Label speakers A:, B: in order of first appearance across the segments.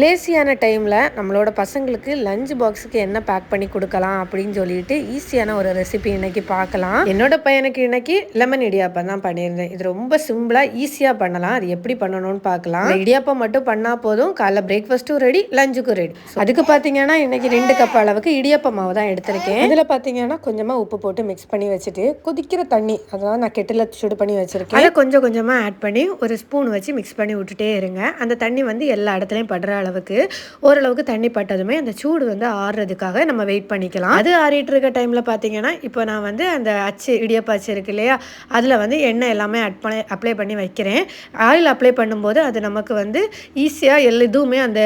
A: லேசியான டைமில் நம்மளோட பசங்களுக்கு லஞ்ச் பாக்ஸுக்கு என்ன பேக் பண்ணி கொடுக்கலாம் அப்படின்னு சொல்லிட்டு ஈஸியான ஒரு ரெசிபி இன்னைக்கு பார்க்கலாம். என்னோட பையனுக்கு இன்னைக்கு லெமன் இடியாப்பம் தான் பண்ணியிருந்தேன். இது ரொம்ப சிம்பிளாக ஈஸியாக பண்ணலாம். அது எப்படி பண்ணணும்னு பார்க்கலாம். இடியாப்பம் மட்டும் பண்ணால் போதும். காலைல பிரேக்ஃபாஸ்ட்டும் ரெடி லஞ்சுக்கும் ரெடி அதுக்கு பார்த்தீங்கன்னா இன்னைக்கு ரெண்டு கப் அளவுக்கு இடியாப்ப மாவு தான் எடுத்திருக்கேன். இதில் பார்த்தீங்கன்னா கொஞ்சமாக உப்பு போட்டு மிக்ஸ் பண்ணி வச்சுட்டு கொதிக்கிற தண்ணி அதான் நான் கெட்டில் சுடு பண்ணி வச்சிருக்கேன். அதை கொஞ்சம் கொஞ்சமாக ஆட் பண்ணி ஒரு ஸ்பூன் வச்சு மிக்ஸ் பண்ணி விட்டுட்டே இருங்க. அந்த தண்ணி வந்து எல்லா இடத்துலையும் படுற அளவுக்கு ஓரளவுக்கு தண்ணி பட்டதுமே அந்த சூடு வந்து ஆறுறதுக்காக நம்ம வெயிட் பண்ணிக்கலாம். அது ஆறிட்டு இருக்க டைமில் பார்த்தீங்கன்னா இப்போ நான் வந்து அந்த அச்சு இடியப்ப அச்சு இருக்கு இல்லையா அதில் வந்து எண்ணெய் எல்லாமே அட் பண்ணி அப்ளை பண்ணி வைக்கிறேன். ஆயில் அப்ளை பண்ணும்போது அது நமக்கு வந்து ஈஸியாக எல் எதுவுமே அந்த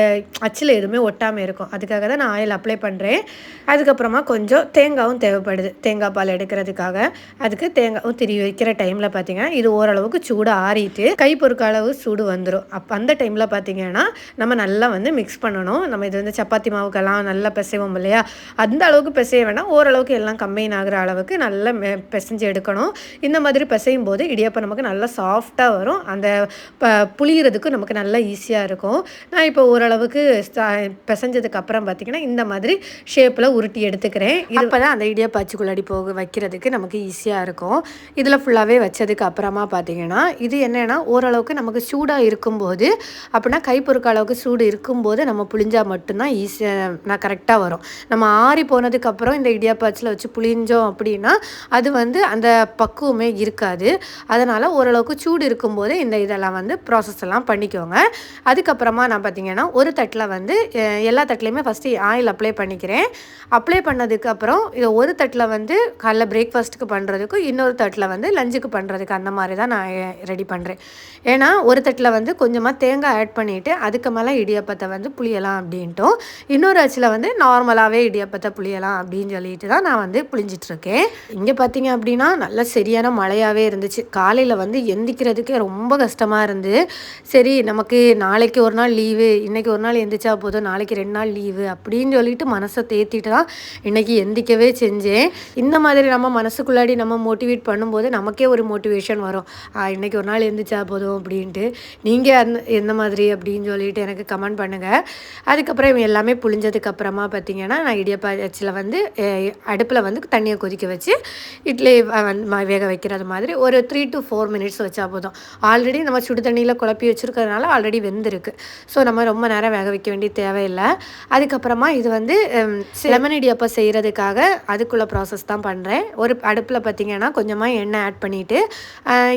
A: அச்சில் எதுவுமே ஒட்டாமல் இருக்கும். அதுக்காக தான் நான் ஆயில் அப்ளை பண்ணுறேன் அதுக்கப்புறமா கொஞ்சம் தேங்காவும் தேவைப்படுது. தேங்காய் பால் எடுக்கிறதுக்காக. அதுக்கு தேங்காவும் திரி வைக்கிற டைமில் பார்த்தீங்கன்னா இது ஓரளவுக்கு சூடு ஆறிட்டு கை பொறுக்க அளவு சூடு வந்துடும் அப்போ அந்த டைமில் பார்த்தீங்கன்னா நம்ம நல்லா வந்து மிக்ஸ் பண்ணணும். நம்ம இது வந்து சப்பாத்தி மாவுக்கெல்லாம் நல்லா பிசைவோம் இல்லையா? அந்த அளவுக்கு பிசைய வேணாம். ஓரளவுக்கு எல்லாம் கம்பைன் ஆகிற அளவுக்கு நல்லா மெ- பிசைஞ்சு எடுக்கணும். இந்த மாதிரி பிசையும் போது இடியப்பம் நமக்கு நல்லா சாஃப்டாக வரும். அந்த ப புளியறதுக்கு நமக்கு நல்லா ஈஸியாக இருக்கும். நான் இப்போ ஓரளவுக்கு ஸ்டா- பிசைஞ்சதுக்கு அப்புறம் பார்த்தீங்கன்னா இந்த மாதிரி ஷேப்பில் உருட்டி எடுத்துக்கிறேன். இப்போ தான் அந்த இடியப்ப அச்சுக்குள்ளாடி போக வைக்கிறதுக்கு நமக்கு ஈஸியாக இருக்கும். இதில் ஃபுல்லாகவே வச்சதுக்கு அப்புறமா பார்த்தீங்கன்னா இது என்னென்னா ஓரளவுக்கு நமக்கு சூடாக இருக்கும்போது அப்படின்னா கைப்பொருக்க அளவுக்கு சூடு இருக்கும்போது நம்ம புளிஞ்சால் மட்டும்தான் ஈஸியாக நான் கரெக்டாக வரும். நம்ம ஆறி போனதுக்கப்புறம் இந்த இடியாப்பாச்சில் வச்சு புளிஞ்சோம் அப்படின்னா அது வந்து அந்த பக்குவமே இருக்காது. அதனால் ஓரளவுக்கு சூடு இருக்கும்போது இந்த இதெல்லாம் வந்து ப்ராசஸ் எல்லாம் பண்ணிக்கோங்க. அதுக்கப்புறமா நான் பார்த்தீங்கன்னா ஒரு தட்டில் வந்து எல்லா தட்டிலையுமே ஃபஸ்ட்டு ஆயில் அப்ளை பண்ணிக்கிறேன். அப்ளை பண்ணதுக்கப்புறம் இது ஒரு தட்டில் வந்து காலைல பிரேக்ஃபாஸ்ட்டுக்கு பண்ணுறதுக்கும் இன்னொரு தட்டில் வந்து லஞ்சுக்கு பண்ணுறதுக்கு அந்த மாதிரி தான் நான் ரெடி பண்ணுறேன் ஏன்னா ஒரு தட்டில் வந்து கொஞ்சமாக தேங்காய் ஆட் பண்ணிவிட்டு அதுக்கு மேலே இடியப்பத்தை வந்து புளியலாம் அப்படின்ட்டும். இன்னொரு அச்சில் வந்து நார்மலாகவே இடியப்பத்தை புளியலாம் அப்படின்னு சொல்லிட்டு தான் நான் வந்து புளிஞ்சிட்ருக்கேன். இங்கே பார்த்தீங்க அப்படின்னா நல்ல சரியான மழையாகவே இருந்துச்சு. காலையில் வந்து எந்திக்கிறதுக்கே ரொம்ப கஷ்டமாக இருந்து சரி நமக்கு நாளைக்கு ஒரு நாள் லீவு இன்றைக்கி ஒரு நாள் எந்திரிச்சா போதும் நாளைக்கு ரெண்டு நாள் லீவு அப்படின்னு சொல்லிட்டு மனசை தேத்திட்டு தான் இன்னைக்கு எந்திக்கவே செஞ்சேன். இந்த மாதிரி நம்ம மனசுக்குள்ளாடி நம்ம மோட்டிவேட் பண்ணும்போது நமக்கே ஒரு மோட்டிவேஷன் வரும். இன்றைக்கி இன்னைக்கு ஒரு நாள் எந்திரிச்சா போதும் அப்படின்ட்டு. நீங்கள் அந்த எந்த மாதிரி அப்படின்னு சொல்லிட்டு எனக்கு கமெண்ட் பண்ணுங்கள் அதுக்கப்புறம் இவன் எல்லாமே புளிஞ்சதுக்கப்புறமா பார்த்தீங்கன்னா நான் இடியப்பா அச்சில் வந்து அடுப்பில் வந்து தண்ணியை கொதிக்க வச்சு இட்லி வேக வைக்கிறது மாதிரி ஒரு த்ரீ டு ஃபோர் மினிட்ஸ் வச்சா போதும். ஆல்ரெடி நம்ம சுடு தண்ணியில் குழப்பி வச்சுருக்கிறதுனால ஆல்ரெடி வெந்திருக்கு. ஸோ நம்ம ரொம்ப நேரம் வேக வைக்க வேண்டிய தேவையில்லை. அதுக்கப்புறமா இது வந்து லெமன் இடியப்பம் செய்கிறதுக்காக அதுக்குள்ள ப்ராசஸ் தான் பண்ணுறேன் ஒரு அடுப்பில் பார்த்தீங்கன்னா கொஞ்சமாக எண்ணெய் ஆட் பண்ணிவிட்டு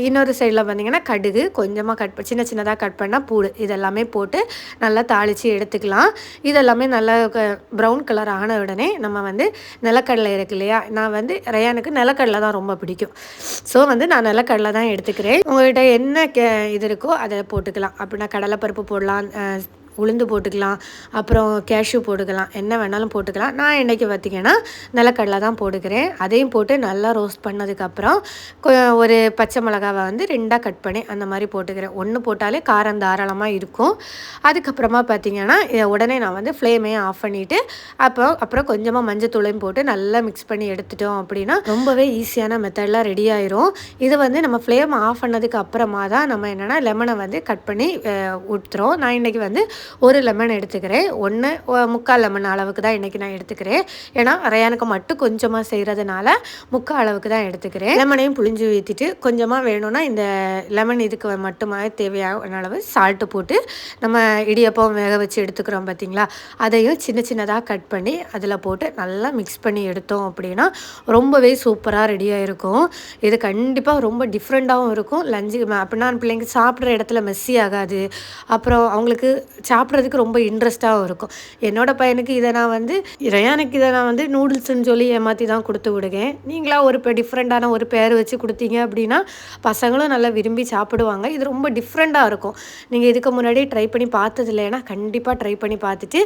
A: இன்னொரு சைடில் பார்த்தீங்கன்னா கடுகு கொஞ்சமாக கட் சின்ன சின்னதாக கட் பண்ணால் பூடு. இதெல்லாமே போட்டு நல்லா தாளித்து எடுத்துக்கலாம். இதெல்லாமே நல்லா ப்ரௌன் கலர் ஆன உடனே நம்ம வந்து நிலக்கடலை இருக்கு இல்லையா? நான் வந்து ரயானுக்கு நிலக்கடலை தான் ரொம்ப பிடிக்கும். ஸோ வந்து நான் நிலக்கடலை தான் எடுத்துக்கிறேன். உங்கள்கிட்ட என்ன கே இது இருக்கோ அதை போட்டுக்கலாம். அப்படின்னா கடலைப்பருப்பு போடலாம் உளுந்து போட்டுக்கலாம் அப்புறம் கேஷ்யூ போட்டுக்கலாம் என்ன வேணாலும் போட்டுக்கலாம். நான் இன்னைக்கு பார்த்தீங்கன்னா நிலக்கடலை தான் போட்டுக்கிறேன். அதையும் போட்டு நல்லா ரோஸ்ட் பண்ணதுக்கப்புறம் ஒரு பச்சை மிளகாவை வந்து ரெண்டாக கட் பண்ணி அந்த மாதிரி போட்டுக்கிறேன். ஒன்று போட்டாலே காரம் தாராளமாக இருக்கும். அதுக்கப்புறமா பார்த்திங்கன்னா இதை உடனே நான் வந்து ஃப்ளேமையும் ஆஃப் பண்ணிவிட்டு அப்போ அப்புறம் கொஞ்சமாக மஞ்சத்தூளையும் போட்டு நல்லா மிக்ஸ் பண்ணி எடுத்துட்டோம் அப்படின்னா ரொம்பவே ஈஸியான மெத்தட்லாம் ரெடி ஆயிரும். இது வந்து நம்ம ஃப்ளேம் ஆஃப் பண்ணதுக்கு அப்புறமா தான் நம்ம என்னென்னா லெமனை வந்து கட் பண்ணி ஊற்றுறோம் நான் இன்றைக்கி வந்து ஒரு லெமன் எடுத்துக்கிறேன். ஒன்று முக்கால் லெமன் அளவுக்கு தான் இன்றைக்கி நான் எடுத்துக்கிறேன். ஏன்னா ரயானுக்கு மட்டும் கொஞ்சமாக செய்கிறதுனால முக்கால் அளவுக்கு தான் எடுத்துக்கிறேன். லெமனையும் புளிஞ்சு ஊற்றிட்டு கொஞ்சமாக வேணும்னா இந்த லெமன் இதுக்கு மட்டுமாக தேவையான அளவு சால்ட்டு போட்டு நம்ம இடியப்பம் வேக வச்சு எடுத்துக்கிறோம் பார்த்தீங்களா அதையும் சின்ன சின்னதாக கட் பண்ணி அதில் போட்டு நல்லா மிக்ஸ் பண்ணி எடுத்தோம் அப்படின்னா ரொம்பவே சூப்பராக ரெடியாக இருக்கும். இது கண்டிப்பாக ரொம்ப டிஃப்ரெண்ட்டாகவும் இருக்கும். லஞ்சு அப்படின்னா பிள்ளைங்க சாப்பிட்ற இடத்துல மெஸ்ஸி ஆகாது. அப்புறம் அவங்களுக்கு சாப்பிட்றதுக்கு ரொம்ப இன்ட்ரெஸ்ட்டாகவும் இருக்கும். என்னோடய பையனுக்கு இதை நான் வந்து ரயானுக்கு இதை நான் வந்து நூடுல்ஸ்ன்னு சொல்லி ஏமாற்றி தான் கொடுத்து விடுவேன் நீங்களாக ஒரு இப்போ டிஃப்ரெண்ட்டான ஒரு பேர் வச்சு கொடுத்தீங்க அப்படின்னா பசங்களும் நல்லா விரும்பி சாப்பிடுவாங்க. இது ரொம்ப டிஃப்ரெண்ட்டாக இருக்கும். நீங்கள் இதுக்கு முன்னாடி ட்ரை பண்ணி பார்த்தது இல்லைன்னா கண்டிப்பாக ட்ரை பண்ணி பார்த்துட்டு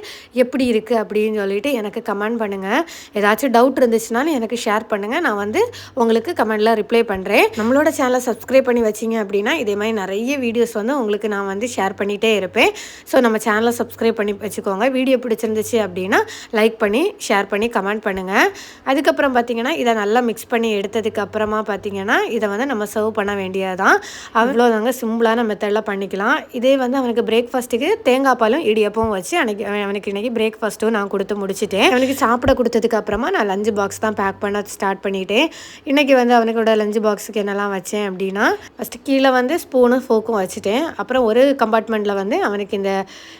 A: எப்படி இருக்குது அப்படின்னு சொல்லிட்டு எனக்கு கமெண்ட் பண்ணுங்கள் ஏதாச்சும் டவுட் இருந்துச்சுனாலும் எனக்கு ஷேர் பண்ணுங்கள் நான் வந்து உங்களுக்கு கமெண்டில் ரிப்ளை பண்ணுறேன் நம்மளோட சேனலை சப்ஸ்கிரைப் பண்ணி வச்சிங்க அப்படின்னா இதே மாதிரி நிறைய வீடியோஸ் வந்து உங்களுக்கு நான் வந்து ஷேர் பண்ணிகிட்டே இருப்பேன். ஸோ நம்ம சேனலை சப்ஸ்கிரைப் பண்ணி வச்சுக்கோங்க. வீடியோ பிடிச்சிருந்துச்சு அப்படின்னா லைக் பண்ணி ஷேர் பண்ணி கமெண்ட் பண்ணுங்கள் அதுக்கப்புறம் பார்த்தீங்கன்னா இதை நல்லா மிக்ஸ் பண்ணி எடுத்ததுக்கப்புறமா பார்த்தீங்கன்னா இதை வந்து நம்ம சர்வ் பண்ண வேண்டியதுதான். அவ்வளோதாங்க சிம்பிளான மெத்தடில் பண்ணிக்கலாம். இதே வந்து அவனுக்கு பிரேக்ஃபாஸ்ட்டுக்கு தேங்காய் பாலும் இடியப்பவும் வச்சு அன்னைக்கு அவனுக்கு இன்றைக்கி பிரேக்ஃபாஸ்ட்டும் நான் கொடுத்து முடிச்சிட்டேன். அவனுக்கு சாப்பிட கொடுத்ததுக்கப்புறமா நான் லஞ்சு பாக்ஸ் தான் பேக் பண்ண ஸ்டார்ட் பண்ணிட்டேன். இன்றைக்கி வந்து அவனுக்கோட லஞ்சு பாக்ஸுக்கு என்னெல்லாம் வச்சேன் அப்படின்னா ஃபஸ்ட்டு கீழே வந்து ஸ்பூனும் ஃபோக்கும் வச்சுட்டேன். அப்புறம் ஒரு கம்பார்ட்மெண்ட்டில் வந்து அவனுக்கு இந்த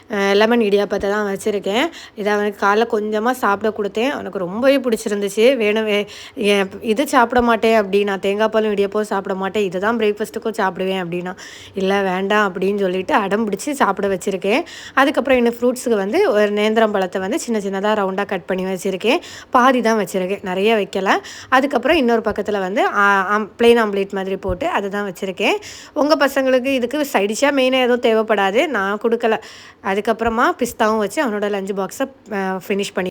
A: லெமன் இடியாப்பத்தை தான் வச்சுருக்கேன். இதை அவனுக்கு காலைல கொஞ்சமாக சாப்பிட கொடுத்தேன். அவனுக்கு ரொம்பவே பிடிச்சிருந்துச்சு. வேணும் வே- ஏன் இது சாப்பிட மாட்டேன் அப்படின்னா தேங்காய் பாலும் இடியப்போ சாப்பிட மாட்டேன். இதுதான் பிரேக்ஃபாஸ்ட்டுக்கும் சாப்பிடுவேன் அப்படின்னா. இல்லை வேண்டாம் அப்படின்னு சொல்லிட்டு அடம் பிடிச்சி சாப்பிட வச்சுருக்கேன். அதுக்கப்புறம் இன்னும் ஃப்ரூட்ஸுக்கு வந்து ஒரு நேந்திரம் பழத்தை வந்து சின்ன சின்னதாக ரவுண்டாக கட் பண்ணி வச்சுருக்கேன். பாதி தான் வச்சுருக்கேன். நிறைய வைக்கல. அதுக்கப்புறம் இன்னொரு பக்கத்தில் வந்து பிளெயின் ஆம்லேட் மாதிரி போட்டு அதை தான் வச்சுருக்கேன். உங்கள் பசங்களுக்கு இதுக்கு சைடிஷாக மெயினாக எதுவும் தேவைப்படாது. நான் கொடுக்கல. அதுக்கப்புறமா பிஸ்தாவும் வச்சு அவனோட லஞ்ச் பாக்ஸை ஃபினிஷ் பண்ணி